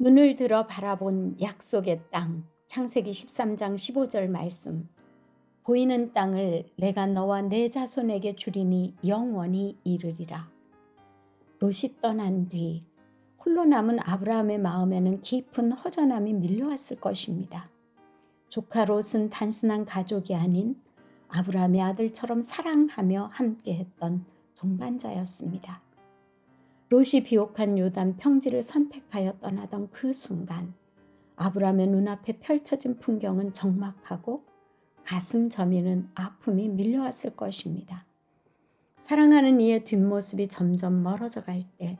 눈을 들어 바라본 약속의 땅 창세기 13장 15절 말씀 보이는 땅을 내가 너와 내 자손에게 주리니 영원히 이르리라. 롯이 떠난 뒤 홀로 남은 아브라함의 마음에는 깊은 허전함이 밀려왔을 것입니다. 조카 롯은 단순한 가족이 아닌 아브라함의 아들처럼 사랑하며 함께했던 동반자였습니다. 롯이 비옥한 요단 평지를 선택하여 떠나던 그 순간 아브라함의 눈앞에 펼쳐진 풍경은 적막하고 가슴 저미는 아픔이 밀려왔을 것입니다. 사랑하는 이의 뒷모습이 점점 멀어져 갈 때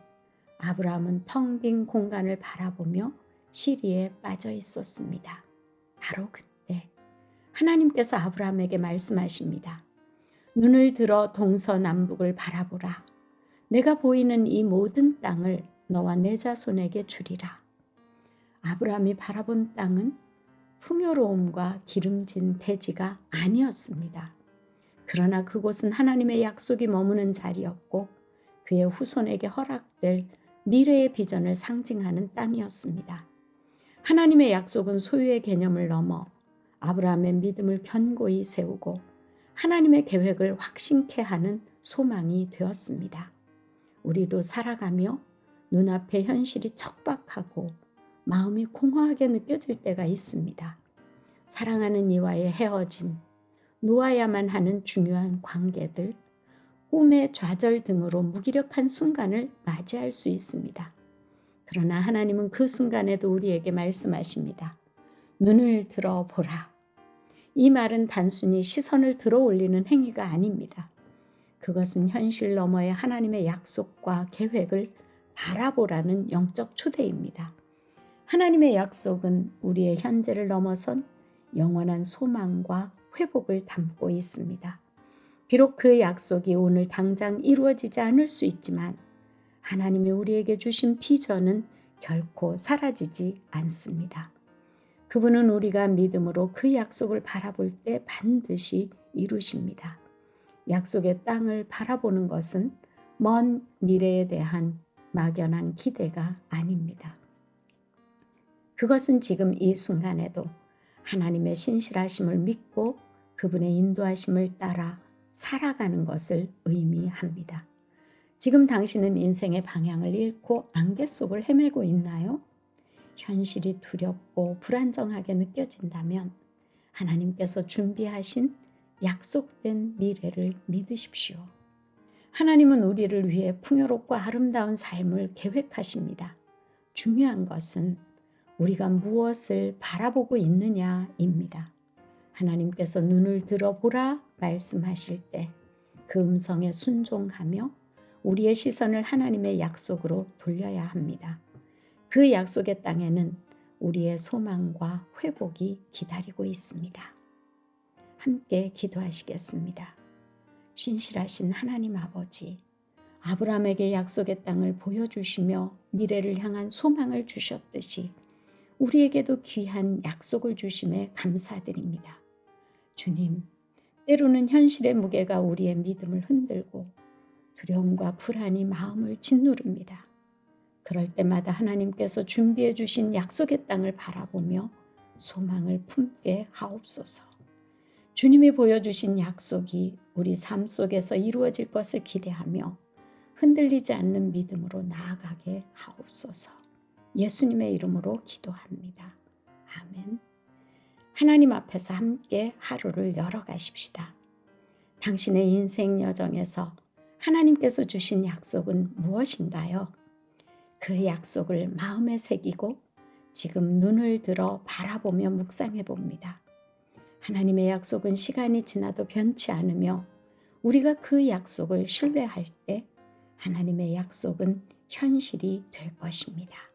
아브라함은 텅 빈 공간을 바라보며 시리에 빠져 있었습니다. 바로 그때 하나님께서 아브라함에게 말씀하십니다. 눈을 들어 동서남북을 바라보라. 내가 보이는 이 모든 땅을 너와 내 자손에게 주리라. 아브라함이 바라본 땅은 풍요로움과 기름진 대지가 아니었습니다. 그러나 그곳은 하나님의 약속이 머무는 자리였고 그의 후손에게 허락될 미래의 비전을 상징하는 땅이었습니다. 하나님의 약속은 소유의 개념을 넘어 아브라함의 믿음을 견고히 세우고 하나님의 계획을 확신케 하는 소망이 되었습니다. 우리도 살아가며 눈앞의 현실이 척박하고 마음이 공허하게 느껴질 때가 있습니다. 사랑하는 이와의 헤어짐, 놓아야만 하는 중요한 관계들, 꿈의 좌절 등으로 무기력한 순간을 맞이할 수 있습니다. 그러나 하나님은 그 순간에도 우리에게 말씀하십니다. 눈을 들어 보라. 이 말은 단순히 시선을 들어 올리는 행위가 아닙니다. 그것은 현실 너머의 하나님의 약속과 계획을 바라보라는 영적 초대입니다. 하나님의 약속은 우리의 현재를 넘어선 영원한 소망과 회복을 담고 있습니다. 비록 그 약속이 오늘 당장 이루어지지 않을 수 있지만 하나님이 우리에게 주신 비전은 결코 사라지지 않습니다. 그분은 우리가 믿음으로 그 약속을 바라볼 때 반드시 이루십니다. 약속의 땅을 바라보는 것은 먼 미래에 대한 막연한 기대가 아닙니다. 그것은 지금 이 순간에도 하나님의 신실하심을 믿고 그분의 인도하심을 따라 살아가는 것을 의미합니다. 지금 당신은 인생의 방향을 잃고 안개 속을 헤매고 있나요? 현실이 두렵고 불안정하게 느껴진다면 하나님께서 준비하신 약속된 미래를 믿으십시오. 하나님은 우리를 위해 풍요롭고 아름다운 삶을 계획하십니다. 중요한 것은 우리가 무엇을 바라보고 있느냐입니다. 하나님께서 눈을 들어보라 말씀하실 때 그 음성에 순종하며 우리의 시선을 하나님의 약속으로 돌려야 합니다. 그 약속의 땅에는 우리의 소망과 회복이 기다리고 있습니다. 함께 기도하시겠습니다. 신실하신 하나님 아버지, 아브라함에게 약속의 땅을 보여주시며 미래를 향한 소망을 주셨듯이 우리에게도 귀한 약속을 주심에 감사드립니다. 주님, 때로는 현실의 무게가 우리의 믿음을 흔들고 두려움과 불안이 마음을 짓누릅니다. 그럴 때마다 하나님께서 준비해 주신 약속의 땅을 바라보며 소망을 품게 하옵소서. 주님이 보여주신 약속이 우리 삶 속에서 이루어질 것을 기대하며 흔들리지 않는 믿음으로 나아가게 하옵소서. 예수님의 이름으로 기도합니다. 아멘. 하나님 앞에서 함께 하루를 열어가십시다. 당신의 인생 여정에서 하나님께서 주신 약속은 무엇인가요? 그 약속을 마음에 새기고 지금 눈을 들어 바라보며 묵상해 봅니다. 하나님의 약속은 시간이 지나도 변치 않으며 우리가 그 약속을 신뢰할 때 하나님의 약속은 현실이 될 것입니다.